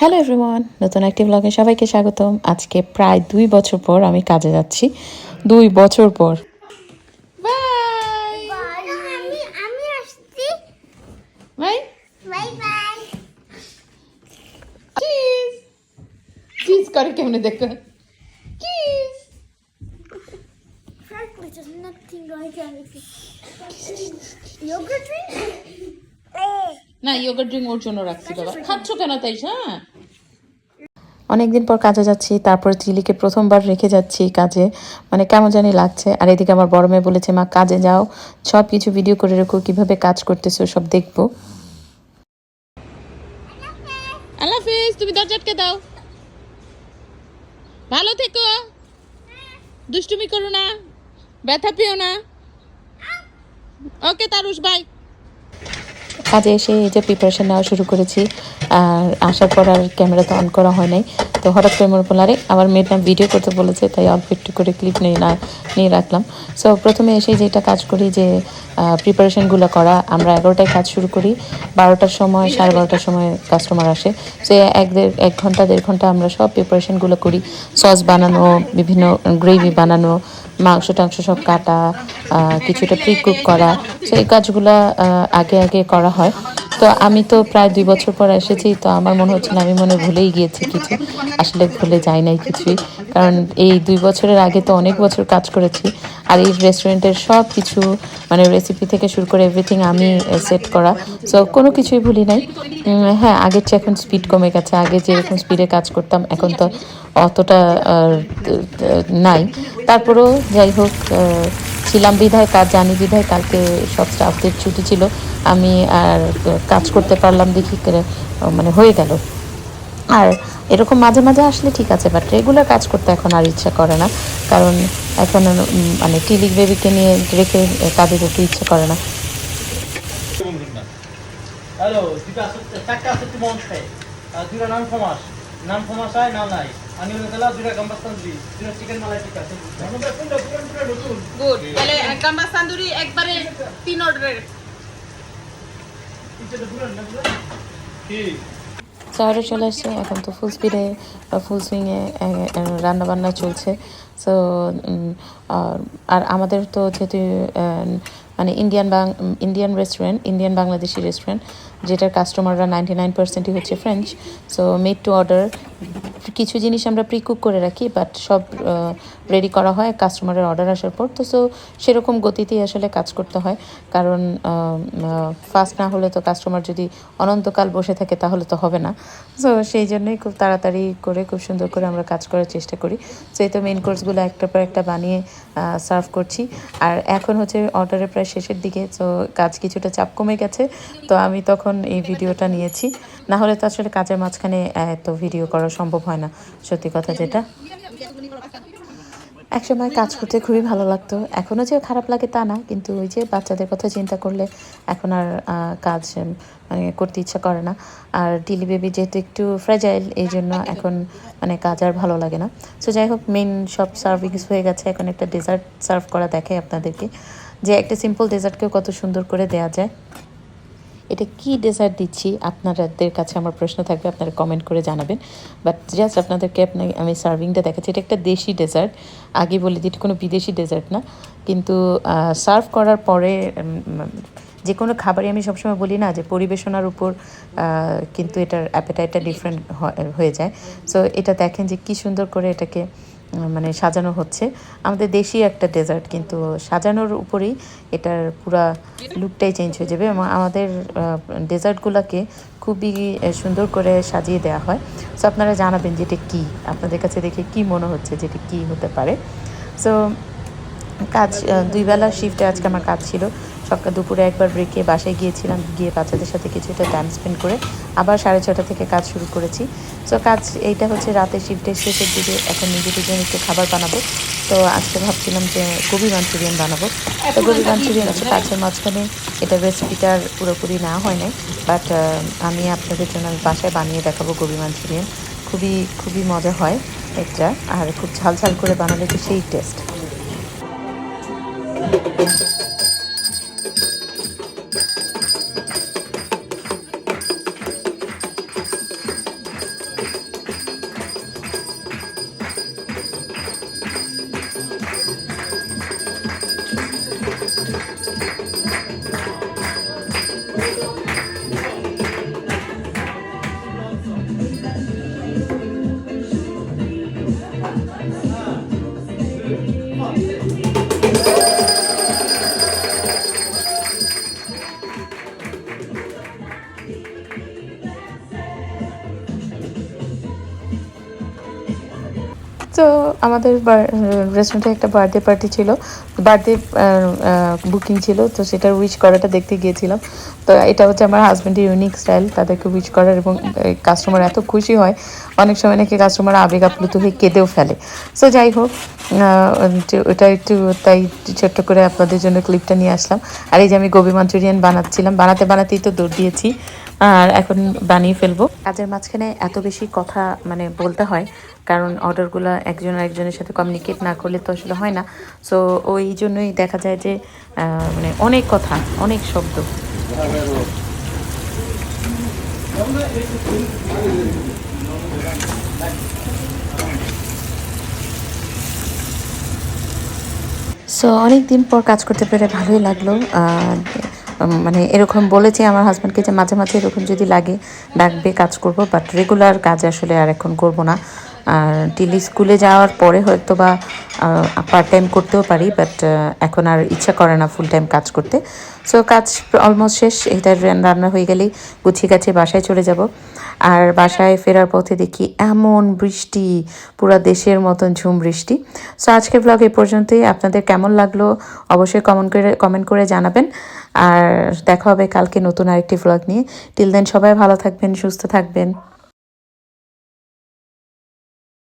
Hello everyone নতুন একটি ব্লগে সবাইকে স্বাগতম। আজকে প্রায় দুই বছর পর আমি কাজে যাচ্ছি। দুই বছর পর। করে কেমনে দেখো চিজ there's nothing right there. Yogurt drink? না ইয়োগার্ট ড্রিঙ্ক ওর জন্য রাখছি বাবা। খাচ্ছ কেন তাই হ্যাঁ। অনেকদিন পর কাজে যাচ্ছি তারপর চিলিকে প্রথমবার রেখে যাচ্ছি কাজে। মানে কেমন জানি লাগছে। আর এদিকে আমার বড় মেয়ে বলেছে মা কাজে যাও। সব কিছু ভিডিও করে রেখো কীভাবে কাজ করতেছো সব দেখব। আল্লাহ হাফিজ তুমি দরজাটকে দাও। ভালো থেকো। দুষ্টুমি করো না ব্যথা পেও না। Okay Tarush bye. কাজে এসে এই যে প্রিপারেশন নেওয়া শুরু করেছি, আর আসার পর আর ক্যামেরা তো অন করা হয় নাই। তো হঠাৎ করে মনে পড়ল, আরে, আমার মেয়েটা ভিডিও করতে বলেছে, তাই অল্প একটু করে ক্লিপ নিয়ে না, নিয়ে রাখলাম। সো প্রথমে এসে যেটা কাজ করি যে প্রিপারেশনগুলো করা, আমরা এগারোটায় কাজ শুরু করি। বারোটার সময়, সাড়ে বারোটার সময় কাস্টমার আসে। সো এক দেড়, এক ঘণ্টা, দেড় ঘণ্টা আমরা সব প্রিপারেশনগুলো করি। সস বানানো, বিভিন্ন গ্রেভি বানানো মাংস টাংস সব কাটা কিছুটা প্রি কুক করা, তো এই কাজগুলো আগে আগে করা হয়। তো আমি তো প্রায় দুই বছর পর এসেছি, তো আমার মনে হচ্ছে না, আমি মনে ভুলেই গিয়েছি কিছু। আসলে ভুলে যাই নাই কিছুই। কারণ এই দুই বছরের আগে তো অনেক বছর কাজ করেছি আর এই রেস্টুরেন্টের সব কিছু মানে রেসিপি থেকে শুরু করে এভরিথিং আমি সেট করা। সো কোনো কিছুই ভুলি নাই। হ্যাঁ আগের চেয়ে এখন স্পিড কমে গেছে। আগে যেরকম স্পিডে কাজ করতাম, এখন তো অতটা নাই। তারপরেও যাই হোক ছিলাম বিধায়, কাজ জানি বিধায়, কালকে সব স্টাফদের ছুটি ছিল। আমি আর কাজ করতে পারলাম দেখি মানে হয়ে গেল। আর এরকম মাঝে মাঝে আসলে ঠিক আছে বাট রেগুলার কাজ করতে এখন আর ইচ্ছা করে না। কারণ এখন মানে টিলিক বেবিকে নিয়ে রেখে কাজে যেতে ইচ্ছে করে না। নাই। আমি হলো দুটা গাম্বাস তন্দুরি। দুটা চিকেন মালাই গুড তাহলে তান্দুরি একবারে তিন অর্ডারের কি? শহরে চলে আসছে এখন তো ফুল স্পিডে বা ফুল সুইংয়ে রান্নাবান্না চলছে। সো আর আমাদের তো যেহেতু মানে ইন্ডিয়ান বাং Indian restaurant Indian Bangladeshi restaurant যেটার কাস্টমাররা নাইনটি নাইন পার্সেন্টই হচ্ছে French so made to order কিছু জিনিস আমরা প্রি কুক করে রাখি বাট সব রেডি করা হয় কাস্টমারের অর্ডার আসার পর। তো সো সেরকম গতিতেই আসলে কাজ করতে হয়। কারণ ফাস্ট না হলে তো কাস্টমার যদি অনন্তকাল বসে থাকে, তাহলে তো হবে না। সো সেই জন্যই খুব তাড়াতাড়ি করে, খুব সুন্দর করে আমরা কাজ করার চেষ্টা করি। সো এই তো মেন কোর্সগুলো একটার পর একটা বানিয়ে সার্ভ করছি। আর এখন হচ্ছে অর্ডারের প্রায় শেষের দিকে তো কাজ কিছুটা চাপ কমে গেছে। তো আমি তখন এই ভিডিওটা নিয়েছি। না হলে তো আসলে কাজের মাঝখানে এত ভিডিও করা সম্ভব হয় না, সত্যি কথা যেটা। একসময় কাজ করতে খুবই ভালো লাগতো। এখনও যে খারাপ লাগে তা না, কিন্তু ওই যে বাচ্চাদের কথা চিন্তা করলে এখন আর কাজ মানে করতে ইচ্ছা করে না। আর ডিলি বেবি যেহেতু একটু ফ্রেজাইল এই জন্য এখন মানে কাজ আর ভালো লাগে না। সো যাই হোক মেন সব সার্ভিস হয়ে গেছে। এখন একটা ডেজার্ট সার্ভ করা দেখে আপনাদেরকে। যে একটা সিম্পল ডেজার্টকেও কত সুন্দর করে দেওয়া যায়। এটা কি ডেজার্ট দিচ্ছি? আপনাদের কাছে আমার প্রশ্ন থাকবে, আপনারা কমেন্ট করে জানাবেন। বাট জাস্ট আপনাদেরকে আপনাকে আমি সার্ভিংটা দেখাচ্ছি। এটা একটা দেশি ডেজার্ট আগে বলে দিই এটা কোনো বিদেশি ডেজার্ট না। কিন্তু সার্ভ করার পরে যে কোনো খাবারই আমি সবসময় বলি না যে পরিবেশনার উপর কিন্তু এটার অ্যাপেটাইটটা ডিফারেন্ট হয়ে যায়। সো এটা দেখেন যে কি সুন্দর করে এটাকে মানে সাজানো হচ্ছে। আমাদের দেশি একটা ডেজার্ট কিন্তু সাজানোর উপরেই এটার পুরা লুকটাই চেঞ্জ হয়ে যাবে। এবং আমাদের ডেজার্টগুলোকে খুবই সুন্দর করে সাজিয়ে দেওয়া হয়। সো আপনারা জানাবেন যে এটা কী? আপনাদের কাছে দেখে কি মনে হচ্ছে যে এটা কী হতে পারে? সো কাজ দুই বেলা শিফটে আজকে আমার কাজ ছিল। সকাল দুপুরে একবার ব্রেকে বাসায় গিয়েছিলাম গিয়ে বাচ্চাদের সাথে কিছুটা টাইম স্পেন্ড করে আবার সাড়ে ছটা থেকে কাজ শুরু করেছি। সো কাজ এইটা হচ্ছে রাতের শিফটের শেষের দিকে এখন নিজেদের জন্য একটু খাবার বানাবো। তো আজকে ভাবছিলাম যে গোবি মাঞ্চুরিয়ান বানাবো। তো গোবি মাঞ্চুরিয়ান আছে কাজের মাঝখানে এটা রেসিপিটার পুরোপুরি না হয় নাই বাট আমি আপনাদের জন্য আমি বাসায় বানিয়ে দেখাবো গোবি মাঞ্চুরিয়ান খুবই খুবই মজা হয় এটা আর খুব ঝাল ঝাল করে বানালে তো সেই টেস্ট তো আমাদের রেস্টুরেন্টে একটা বার্থডে পার্টি ছিল। বার্থডে বুকিং ছিল, তো সেটার উইশ করাটা দেখতে গিয়েছিলাম। তো এটা হচ্ছে আমার হাজব্যান্ডের ইউনিক স্টাইল তাদেরকে উইশ করার এবং কাস্টমার এত খুশি হয়, অনেক সময় নাকি কাস্টমার আবেগ আপ্লুত হয়ে কেঁদেও ফেলে। সো যাই হোক ওটা একটু, তাই ছোট্ট করে আপনাদের জন্য ক্লিপটা নিয়ে আসলাম। আর এই যে আমি গোবি মাঞ্চুরিয়ান বানাচ্ছিলাম, বানাতে, বানাতেই তো দৌড় দিয়েছি। আর এখন বানিয়ে ফেলব। কাজের মাঝখানে এত বেশি কথা মানে বলতে হয়, কারণ অর্ডারগুলো একজন আরেকজনের সাথে কমিউনিকেট না করলে তো আসলে হয় না। সো ওই জন্যই দেখা যায় যে মানে অনেক কথা, অনেক শব্দ। সো অনেক দিন পর কাজ করতে পেরে ভালোই লাগল। মানে এরকম বলেছি আমার হাজব্যান্ডকে যে মাঝে মাঝে এরকম যদি লাগে ডাকবে, কাজ করব বাট রেগুলার কাজ আসলে আর এখন করব না। আর টিলি স্কুলে যাওয়ার পরে হয়তো বা পার্ট টাইম করতেও পারি বাট এখন আর ইচ্ছা করে না ফুল টাইম কাজ করতে। সো কাজ অলমোস্ট শেষ এটা রান্না হয়ে গেলেই গুছিয়ে গাছে বাসায় চলে যাব। আর বাসায় ফেরার পথে দেখি এমন বৃষ্টি, পুরো দেশের মতন ঝুম বৃষ্টি। সো আজকের ব্লগ এ পর্যন্তই। আপনাদের কেমন লাগল অবশ্যই কমেন্ট করে কমেন্ট করে জানাবেন। আর দেখা হবে কালকে নতুন আরেকটি ব্লগ নিয়ে। টিল দেন সবাই ভালো থাকবেন, সুস্থ থাকবেন।